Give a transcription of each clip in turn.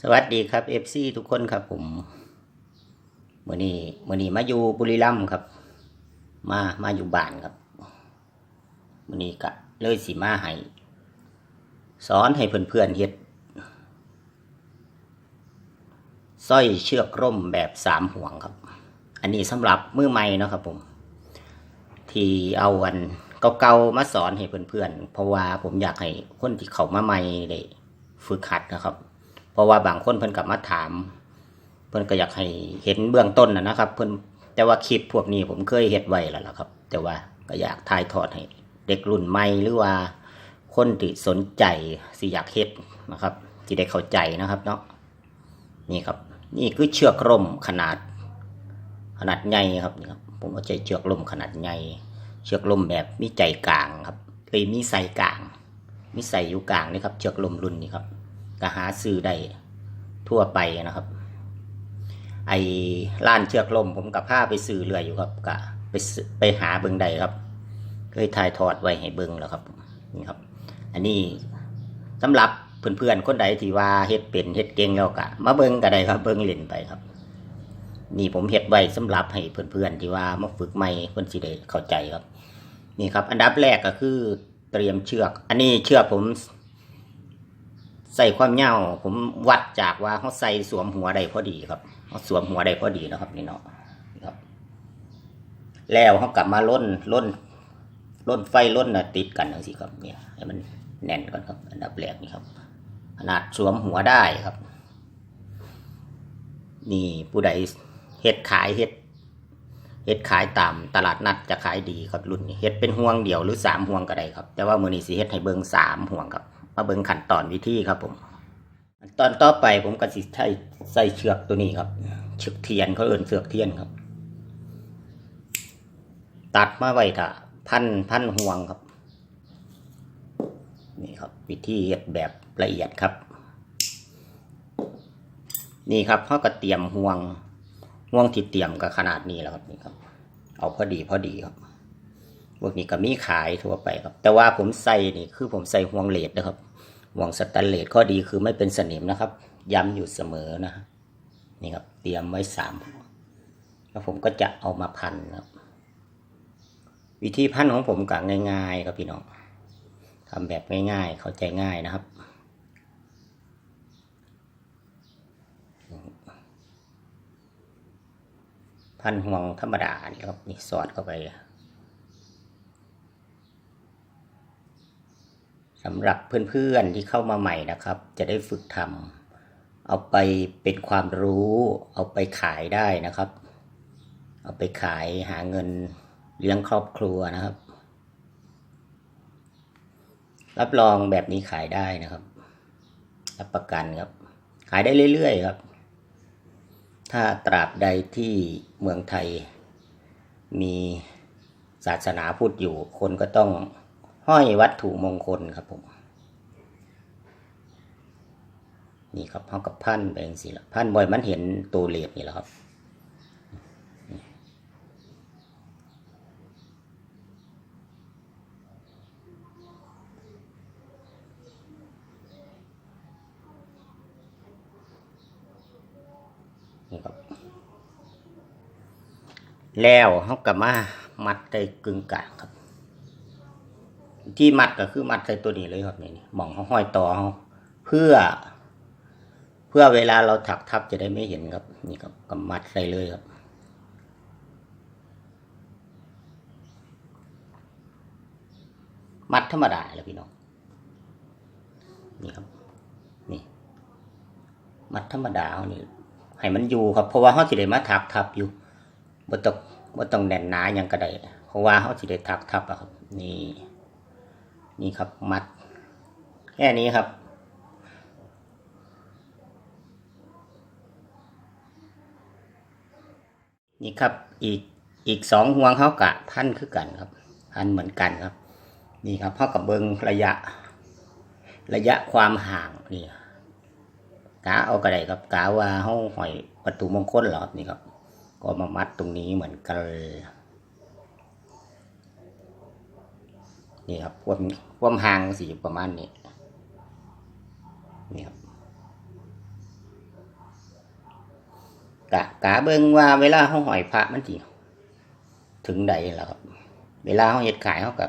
สวัสดีครับเอฟซีทุกคนครับผมมื่อนี้มื่อนี้มาอยู่บุรีรัมย์ครับ มามาอยู่บ้านครับมื่อนี้ก็เลยสิมาให้สอนให้เพื่อนๆเฮ็ดสร้อยเชือกร่มแบบสามห่วงครับ อันนี้สำหรับมือใหม่เนาะครับผม ที่เอาวันเก่าๆมาสอนให้เพื่อนๆเพราะว่าผมอยากให้คนที่เขามาใหม่ได้ฝึกหัดนะครับ เพราะว่าบางคนเพิ่นกลับมาถาม เพิ่นก็อยากให้เห็นเบื้องต้นนะนะครับ เพิ่นแต่ว่าคลิปพวกนี้ผมเคยเฮ็ดไว้แล้วล่ะครับ แต่ว่าก็อยากถ่ายทอดให้เด็กรุ่นใหม่หรือว่าคนที่สนใจสิอยากเฮ็ดนะครับที่ได้เข้าใจนะครับเนาะนี่ครับ นี่คือเชือกร่มขนาด ขนาดใหญ่ครับนี่ครับผมเอาใจเชือกร่มขนาดใหญ่เชือกร่มแบบมีใจกลางครับเลยมีใส่กลาง มีใส่อยู่กลางนี่ครับ เชือกร่มรุ่นนี้ครับ ก็หาซื้อได้ทั่วไปนะครับ ไอ้ร้านเชือกลมผมกับผ้าไปซื้อเรืออยู่ครับก็ไปไปหาเบิงใดครับ เคยถ่ายทอดไว้ให้เบิงแล้วครับนี่ครับ อันนี้สำหรับเพื่อนๆคนใดที่ว่าเฮ็ดเป็นเฮ็ดเก่งแล้วก็มาเบิงก็ได้ครับเบิงเล่นไปครับ นี่ผมเฮ็ดไว้สำหรับให้เพื่อนๆที่ว่ามาฝึกใหม่เพิ่นสิได้เข้าใจครับ นี่ครับ อันดับแรกก็คือเตรียมเชือก อันนี้เชือกผม ใส่ความยาวผมวัดจากว่าเขาใส่สวมหัวได้พอดีครับเขาสวมหัวได้พอดีนะครับนี่เนาะนะครับ แล้วเขากลับมาล้นล้นล้นไฟล้นนะติดกันทั้งสิครับเนี่ยให้มันแน่นก่อนครับ อันดับแรกนี่ครับ ขนาดสวมหัวได้ครับ นี่ผู้ใดเฮ็ดขายเฮ็ดเฮ็ดขายตามตลาดนัดจะขายดีครับรุ่นนี้เฮ็ดเป็นห่วงเดียวหรือสามห่วงก็ได้ครับ แต่ว่ามือนี้สิเฮ็ดให้เบิ่งสามห่วงครับ มาเบิ่งขั้นตอนวิธีครับผม ตอนต่อไปผมก็สิใช้ใส่เชือกตัวนี้ครับ เชือกเทียนเขาเอิ่นเชือกเทียนครับ ตัดมาไว้ถ้าพันพันห่วงครับ นี่ครับ วิธีเฮ็ดแบบละเอียดครับ นี่ครับเขาก็เตรียมห่วงห่วงที่เตรียมก็ขนาดนี้แล้วครับนี่ครับ เอาพอดีพอดีครับ พวกนี้ก็มีขายทั่วไปครับ แต่ว่าผมใส่นี่คือผมใส่ห่วงเลดนะครับห่วงสแตนเลสข้อดีคือไม่เป็นสนิมนะครับ ย้ำอยู่เสมอนะนี่ครับเตรียมไว้สามแล้วผมก็จะเอามาพันครับ วิธีพันของผมก็ง่าย ๆ ครับพี่น้องทำแบบง่ายๆ เข้าใจง่ายนะครับพันห่วงธรรมดานี่ครับนี่สอดเข้าไป สำหรับเพื่อนๆที่เข้ามาใหม่นะครับ จะได้ฝึกทำเอาไปเป็นความรู้ เอาไปขายได้นะครับ เอาไปขายหาเงินเลี้ยงครอบครัวนะครับ รับรองแบบนี้ขายได้นะครับ รับประกันครับ ขายได้เรื่อยๆครับ ถ้าตราบใดที่เมืองไทยมีศาสนาพุทธอยู่คนก็ต้อง ห้อยวัตถุมงคลครับผม นี่ครับเท่ากับพันไปเองสิละพันบ่อยมันเห็นตัวเลียดนี่แหละครับนี่ครับ แล้วเขากลับมามัดได้กึ่งกลางครับ ที่มัดก็คือมัดใส่ตัวนี้เลยครับนี่นี่มองเขาห้อยต่อเขาเพื่อ เพื่อเวลาเราถักทับจะได้ไม่เห็นครับ นี่ครับก็มัดใส่เลยครับมัดธรรมดาแล้วพี่น้องนี่ครับ นี่ มัดธรรมดาเอานี่ให้มันอยู่ครับ เพราะว่าเขาสิได้มาถักทับอยู่บ่ต้องบ่ต้องแน่นหนาหยังก็ไดเพราะว่าเขาสิได้ถักทับอะครับ นี่ นี่ครับมัด แค่นี้ครับ นี่ครับอีกอีกสองห่วงเขากะพันคือกันครับ พันเหมือนกันครับ นี่ครับเขากับเบิงระยะ ระยะความห่างนี่กาเอากระไดครับกาว่าเขาหอยวัตถุมงคลหรอครับนี่ครับ ก็มามัดตรงนี้เหมือนกันเลย นี่ครับความความห่างสีประมาณนี้นี่ครับกะกะเบิ่งว่าเวลาเฮาหอยพระมันสิถึงใดแล้วครับ เวลาเฮาเฮ็ดขายเฮาก็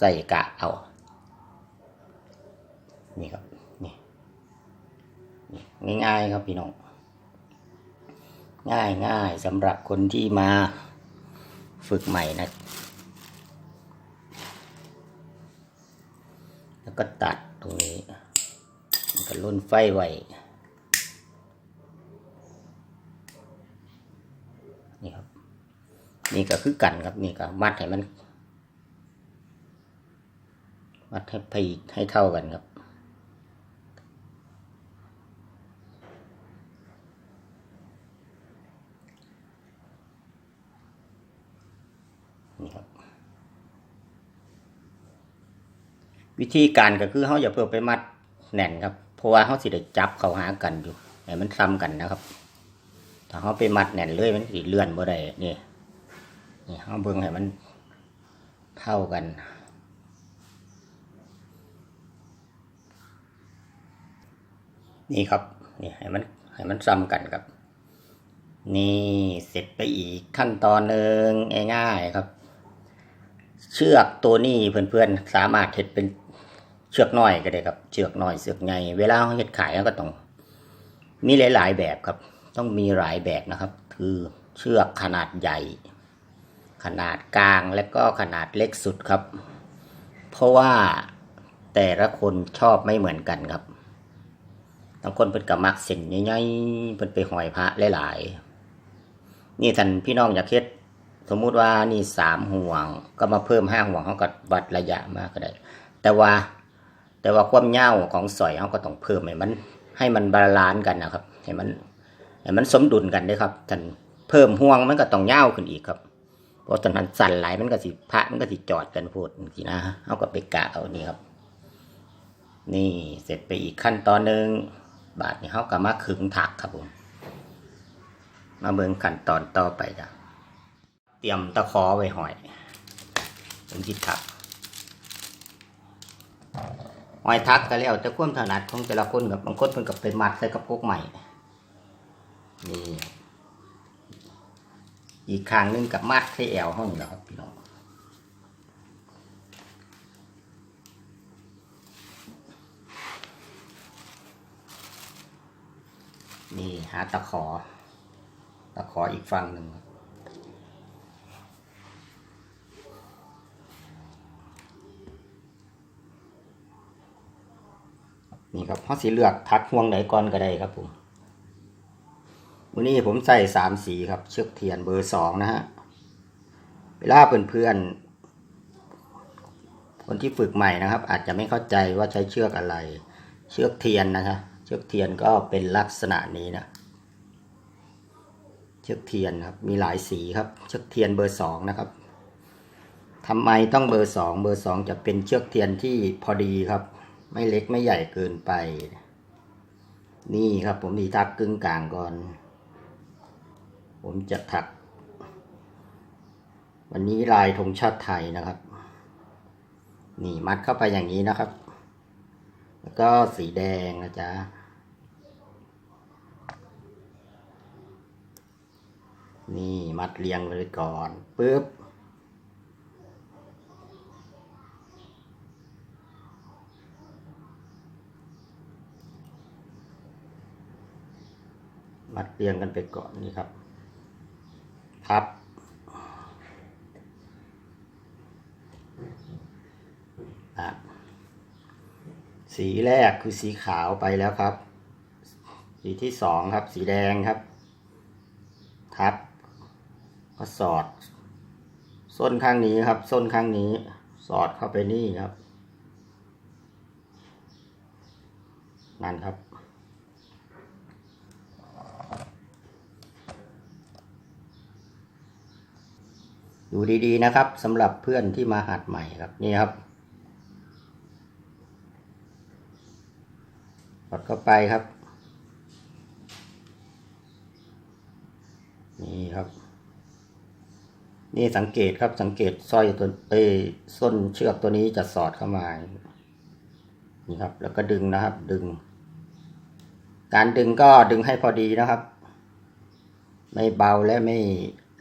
ใส่กะเอานี่ครับนี่นี่ง่ายๆครับพี่น้องง่ายง่ายสำหรับคนที่มาฝึกใหม่นะ ก็ตัดตรงนี้แล้วก็ลุ่นไฟไว้นี่ครับ นี่ก็คือกันครับนี่ก็มัดให้มัน มัดให้พอให้เท่ากันครับ นี่ครับ วิธีการก็คือเขาอย่าเพิ่งไปมัดแน่นครับ เพราะว่าเขาสิได้จับเขาหากันอยู่ให้มันซ้ำกันนะครับ ถ้าเขาไปมัดแน่นเลยมันสิเลื่อนบ่ได้นี่นี่เขาเบิ่งให้มันเท่ากันนี่ครับนี่ให้มันให้มันซ้ำกันครับ นี่เสร็จไปอีกขั้นตอนหนึ่งง่ายๆครับ เชือกตัวนี้เพื่อนๆสามารถเฮ็ดเป็น เชือกน้อยก็ได้ครับ เชือกน้อยเชือกใหญ่เวลาเราเฮ็ดขายเราก็ต้อง มีหลาย ๆ แบบครับ ต้องมีหลายแบบนะครับ คือเชือกขนาดใหญ่ ขนาดกลางและก็ขนาดเล็กสุดครับ เพราะว่าแต่ละคนชอบไม่เหมือนกันครับบางคนเป็นกับมักเส้นใหญ่ๆเป็นไปหอยพระหลายๆนี่ท่านพี่น้องอยากเฮ็ดสมมุติว่านี่สามห่วง ก็มาเพิ่มห้าห่วงเขาก็วัดระยะมากก็ได้ แต่ว่า แต่ว่าความยาวของสอยเขาก็ต้องเพิ่มให้มันให้มันบาลานซ์กันนะครับให้มันให้มันสมดุลกันด้วยครับท่านเพิ่มห่วงมันก็ต้องยาวขึ้นอีกครับเพราะตอนนั้นสั่นไหลมันก็สิพระมันก็สิจอดกันพูดจรินะเขาก็ไปกะเอานี่ครับ นี่เสร็จไปอีกขั้นตอนหนึ่งบาทนี่เขาก็มาขึงถักครับผมมาเบิ่งขั้นตอนต่อไปจ้ะเตรียมตะขอไว้หอยผมคิดถัก หอยทักก็แล้วแต่ความถนัดของแต่ละคนกับบางคนเพิ่นกับไปมัดใส่กระปุกใหม่นี่อีกข้างหนึงกับมัดใส่แอวห้องแล้วครับพี่น้องนี่หาตะขอ ตะขออีกฝั่งหนึ่งครับ นี่ครับเขาสีเลือกทักห่วงไหนก่อนก็ได้ครับผมวันนี้ผมใส่สามสีครับ เชือกเทียนเบอร์สองนะฮะเวลาเพื่อนๆคนที่ฝึกใหม่นะครับ อาจจะไม่เข้าใจว่าใช้เชือกอะไร เชือกเทียนนะฮะเชือกเทียนก็เป็นลักษณะนี้นะเชือกเทียนครับ มีหลายสีครับ เชือกเทียนเบอร์สองนะครับทำไมต้องเบอร์สองเบอร์สองจะเป็นเชือกเทียนที่พอดีครับ ไม่เล็กไม่ใหญ่เกินไป นี่ครับผมดีทักกึ่งกลางก่อน ผมจะถัก วันนี้ลายธงชาติไทยนะครับ นี่มัดเข้าไปอย่างนี้นะครับ แล้วก็สีแดงนะจ๊ะนี่มัดเรียงเลยก่อนปึ๊บ มัดเรียงกันไปก่อนนี่ครับ พับ สีแรกคือสีขาวไปแล้วครับ สีที่สองครับ สีแดงครับ ทับ ก็สอด ส้นข้างนี้ครับ ส้นข้างนี้ สอดเข้าไปนี่ครับ นั่นครับ ดูดีๆนะครับสำหรับเพื่อนที่มาหัดใหม่ครับนี่ครับกดเข้าไปครับ นี่ครับ นี่สังเกตครับสังเกตสร้อยตัวเอ้ส้นเชือกตัวนี้จะสอดเข้ามานี่ครับ แล้วก็ดึงนะครับ ดึง การดึงก็ดึงให้พอดีนะครับ ไม่เบาและไม่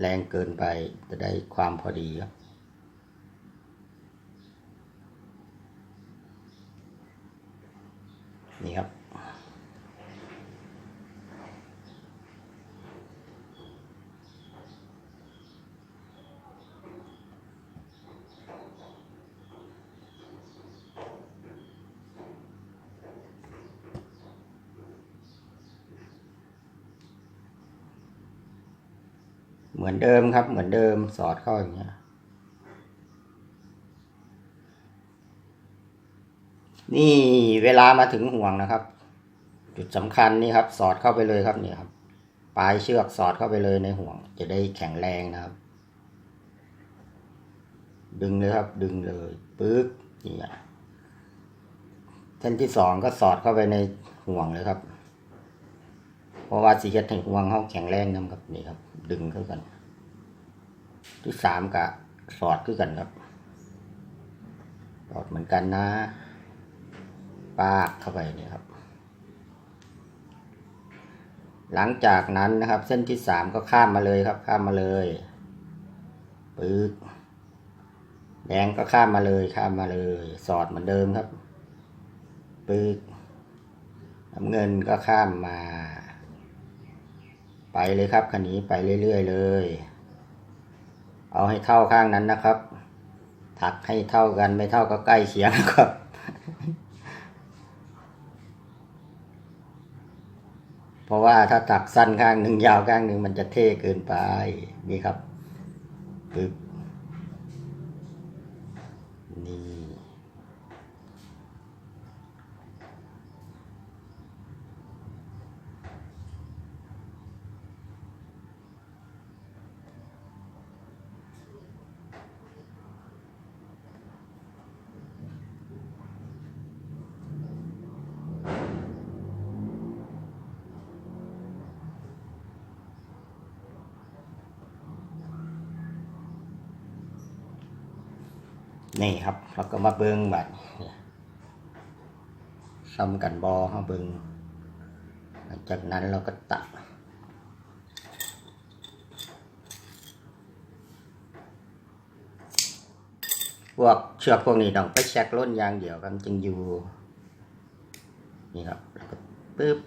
แรงเกินไปจะได้ความพอดีครับนี่ครับ เหมือนเดิมครับ เหมือนเดิมสอดเข้าอย่างเงี้ย นี่เวลามาถึงห่วงนะครับ จุดสำคัญนี่ครับ สอดเข้าไปเลยครับเนี่ยครับ ปลายเชือกสอดเข้าไปเลยในห่วง จะได้แข็งแรงนะครับ ดึงเลยครับ ดึงเลยปึ๊กนี่อะเส้นที่สองก็สอดเข้าไปในห่วงเลยครับ ราะว่าสีเฮ็ดให้ห่วงเขาแข็งแรงนะครับนี่ครับ ดึงเข้ากัน ที่สามก็สอดขึ้นกันครับสอดเหมือนกันนะ ปากเข้าไปนี่ครับ หลังจากนั้นนะครับ เส้นที่สามก็ข้ามมาเลยครับ ข้ามมาเลยปึ๊กแดงก็ข้ามมาเลยข้ามมาเลย สอดเหมือนเดิมครับปึ๊กน้ำเงินก็ข้ามมา ไปเลยครับคันนี้ไปเรื่อยๆเลย เอาให้เท่าข้างนั้นนะครับ ถักให้เท่ากันไม่เท่าก็ใกล้เคียงนะครับเพราะว่าถ้าถักสั้นข้างหนึ่งยาวข้างหนึ่งมันจะเท่เกินไปนี่ครับปึ๊บนี่ นี่ครับเราก็มาเบิ้งบัดซ้ำกันบอเขาเบิงหลังจากนั้นเราก็ตัดพวกเชือกพวกนี้ต้องไปเช็คล้นยางเดียวกันจึงอยู่ นี่ครับแล้วก็ปึ๊บ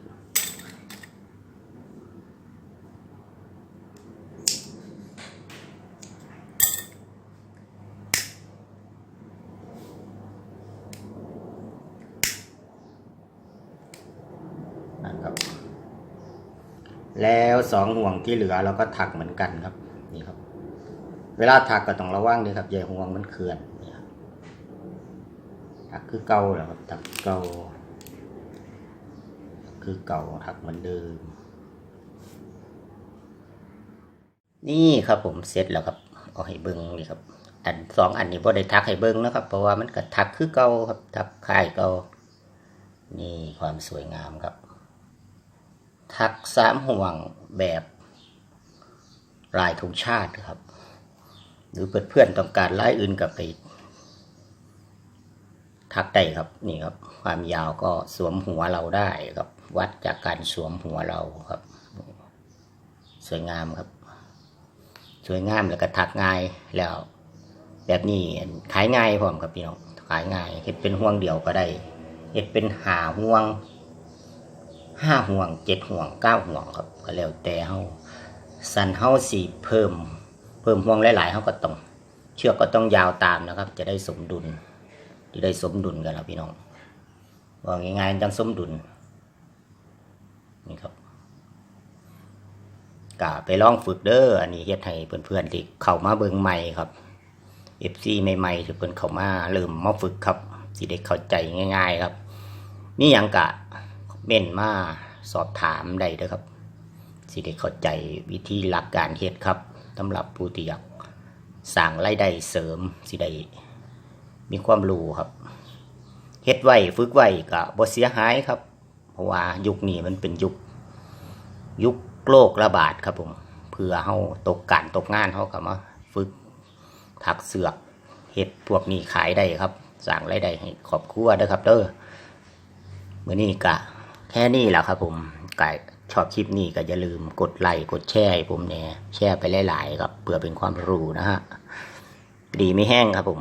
แล้วสองห่วงที่เหลือเราก็ถักเหมือนกันครับนี่ครับ เวลาถักก็ต้องระวังด้วยครับอย่ห่วงมันเคลื่อนนี่ครับถักคือเก่าแหละครับถักเก่าคือเก่าถักเหมือนเดิม นี่ครับผมเสร็จแล้วครับเอาให้เบิ้งนี่ครับ อันสองอันนี้พอได้ทักให้เบิ้งนะครับ เพราะว่ามันก็ทักคือเก่าครับทักคล้ายเก่านี่ความสวยงามครับ ทักสามห่วงแบบลายธงชาติครับ หรือเพื่อนๆต้องการลายอื่นกับไปทักได้ครับนี่ครับ ความยาวก็สวมหัวเราได้ครับ วัดจากการสวมหัวเราครับ สวยงามครับ สวยงามแล้วก็ทักง่ายแล้ว แบบนี้ขายง่ายพร้อมครับพี่น้องขายง่ายเห็ดเป็นห่วงเดียวก็ได้เห็ดเป็นหาห่วง ห้าห่วงเจ็ดห่วงเก้าห่วงครับก็แล้วแต่เฮาสันเฮาสีเพิ่ม เพิ่มห่วงหลายๆเฮาก็ต้อง เชือกก็ต้องยาวตามนะครับ จะได้สมดุลจะได้สมดุลกันครับพี่น้องว่าง่ายๆจังสมดุลนี่ครับกะไปลองฝึกเด้ออันนี้เฮ็ดให้เพื่อนๆที่เข้ามาเบิ่งใหม่ครับ FC ใหม่ๆที่เพิ่นเข้ามาเริ่มมาฝึกครับสิได้เข้าใจง่าย ๆ ครับมีหยังกะ เม่นมาสอบถามได้เด้อครับ สิได้เข้าใจวิธีหลักการเฮ็ดครับสำหรับผู้ที่อยากสร้างรายได้เสริมสิได้มีความรู้ครับเฮ็ดไว้ฝึกไว้ก็บ่เสียหายครับ เพราะว่ายุคนี้มันเป็นยุค ยุคโรคระบาดครับผมเพื่อเฮาตกการตกงานเฮาก็มาฝึกถักเสือกเฮ็ดพวกนี้ขายได้ครับสร้างรายได้ให้ครอบครัวเด้อครับเด้อมื่อนี้กะ แค่นี้แหละครับผมไก่ชอบคลิปนี้ก็อย่าลืมกดไลค์กดแชร์ผมเนี่ยแชร์ไปหลายๆครับเพื่อเป็นความรู้นะฮะดีไม่แห้งครับผม